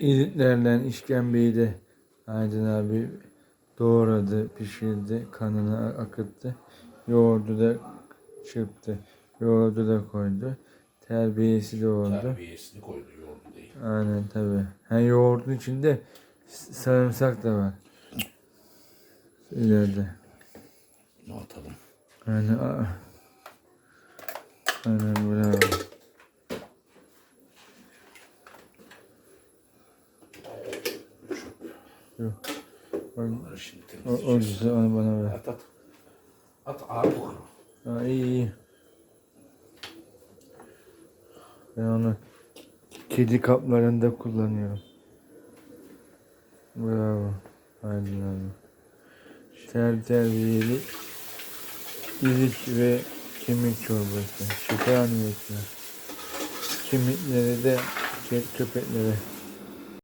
İzitlerle işkembeyi de Aydın abi doğradı, pişirdi, kanını akıttı. Yoğurdu da çırptı. Yoğurdu da koydu. Terbiyesi de oldu. Terbiyesini koydu yoğurdu değil. Aynen tabi. Ha yoğurdun içinde sarımsak da var. İleride. Ne atalım? Aynen. Aynen bravo. Yok. Bak, Bunları şimdi temizleyeceğiz. güzel onu bana ver. At at. At ağır kokuyor. Ha, iyi iyi. Ben onu kedi kaplarında kullanıyorum. Bravo. Aydın abi. Ter terbiyeli ilik ve kemik çorbası. Şeker niyetine. Kemikleri de kö- köpeklere.